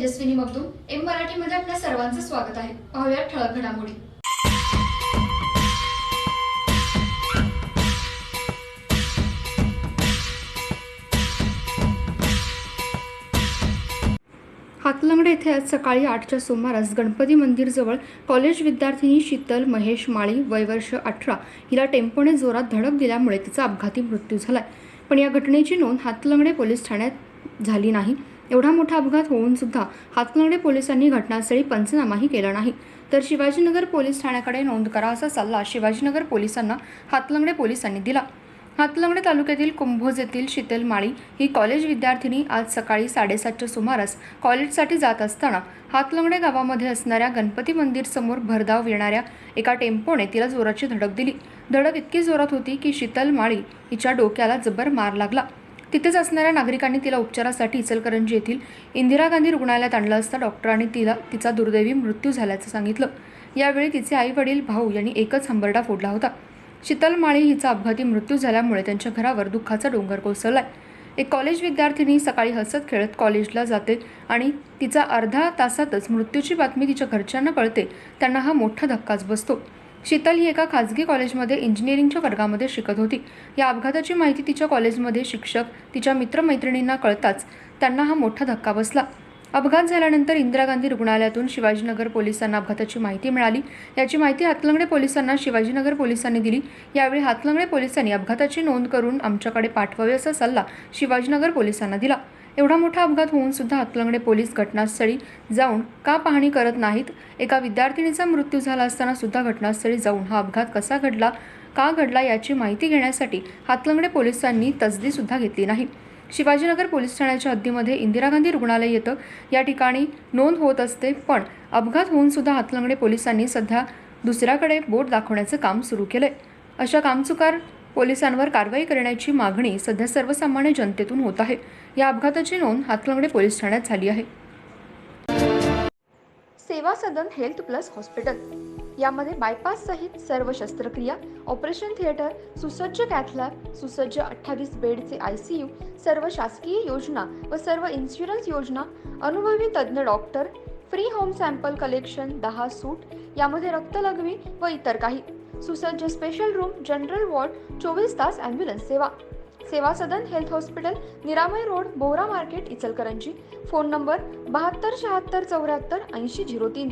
Tejaswini Magdum M मराठीमध्ये आपल्या सर्वांचं स्वागत आहे. पाहूया ठळक घडामोडी. हातलंगडे येथे आज सकाळी आठच्या सुमारास गणपती मंदिरजवळ कॉलेज विद्यार्थिनी शीतल महेश माळी वयवर्ष अठरा हिला टेम्पोने जोरात धडक दिल्यामुळे तिचा अपघाती मृत्यू झाला पण या घटनेची नोंद हातलंगडे पोलीस ठाण्यात झाली नाही. एवढा मोठा अपघात होऊन सुद्धा हातलंगडे पोलिसांनी घटनास्थळी पंचनामाही केला नाही. तर शिवाजीनगर पोलीस ठाण्याकडे नोंद करा असा सल्ला शिवाजीनगर पोलिसांना हातलंगडे पोलिसांनी दिला. हातलंगडे तालुक्यातील कुंभोज येथील शीतल माळी ही कॉलेज विद्यार्थिनी आज सकाळी साडेसातच्या सुमारास कॉलेजसाठी जात असताना हातलंगडे गावामध्ये असणाऱ्या गणपती मंदिर समोर भरधाव येणाऱ्या एका टेम्पोने तिला जोराची धडक दिली. धडक इतकी जोरात होती की शीतल माळी हिच्या डोक्याला जबर मार लागला. तिथेच असणाऱ्या नागरिकांनी तिला उपचारासाठी इचलकरंजी येथील इंदिरा गांधी रुग्णालयात आणलं असता डॉक्टरांनी तिला तिचा दुर्दैवी मृत्यू झाल्याचं सांगितलं. यावेळी तिचे आई वडील भाऊ यांनी एकच हंबरडा फोडला होता. शीतल माळी हिचा अपघाती मृत्यू झाल्यामुळे त्यांच्या घरावर दुःखाचा डोंगर कोसळलाय. एक कॉलेज विद्यार्थिनी सकाळी हसत खेळत कॉलेजला जाते आणि तिचा अर्धा तासातच मृत्यूची बातमी तिच्या घरच्यांना कळते. त्यांना हा मोठा धक्काच बसतो. शीतल ही एका खाजगी कॉलेजमध्ये इंजिनिअरिंगच्या वर्गामध्ये शिकत होती. या अपघाताची माहिती तिच्या कॉलेजमध्ये शिक्षक तिच्या मित्रमैत्रिणींना कळताच त्यांना हा मोठा धक्का बसला. अपघात झाल्यानंतर इंदिरा गांधी रुग्णालयातून शिवाजीनगर पोलिसांना अपघाताची माहिती मिळाली. याची माहिती हातलंगडे पोलिसांना शिवाजीनगर पोलिसांनी दिली. यावेळी हातलंगडे पोलिसांनी अपघाताची नोंद करून आमच्याकडे पाठवावी असा सल्ला शिवाजीनगर पोलिसांना दिला. एवढा मोठा अपघात होऊन सुद्धा हातलंगडे पोलीस घटनास्थळी जाऊन का पाहणी करत नाहीत? एका विद्यार्थिनीचा मृत्यू झाला असताना सुद्धा घटनास्थळी जाऊन हा अपघात कसा घडला का घडला याची माहिती घेण्यासाठी हातलंगडे पोलिसांनी तजदीसुद्धा घेतली नाही. शिवाजीनगर पोलीस ठाण्याच्या हद्दीमध्ये इंदिरा गांधी रुग्णालय येतं. या ठिकाणी नोंद होत असते पण अपघात होऊन सुद्धा हातलंगडे पोलिसांनी सध्या दुसऱ्याकडे बोट दाखवण्याचं काम सुरू केलं आहे अशा कामचुकार पोलिसांवर कारवाई करण्याची मागणी सध्या सर्वसामान्य जनतेतून होत आहे. या अपघाताची नोंद हातकंगडे पोलीस ठाण्यात झाली आहे. Seva Sadan health plus hospital. यामध्ये बायपास सहित सर्व शस्त्रक्रिया ऑपरेशन थिएटर सुसज्ज कॅथलॅब सुसज्ज अठ्ठावीस बेडचे आय सी यू सर्व शासकीय योजना व सर्व इन्शुरन्स योजना अनुभवी तज्ज्ञ doctor free home sample collection दहा सूट यामध्ये रक्तलघवी व इतर काही. सुसज्ज स्पेशल रूम जनरल वॉर्ड चोवीस तास ॲम्ब्युलन्स सेवा. Seva Sadan health hospital Niramay road Bohra market Ichalkaranji. Phone number बहात्तर शहात्तर चौऱ्याहत्तर ऐंशी झिरो तीन.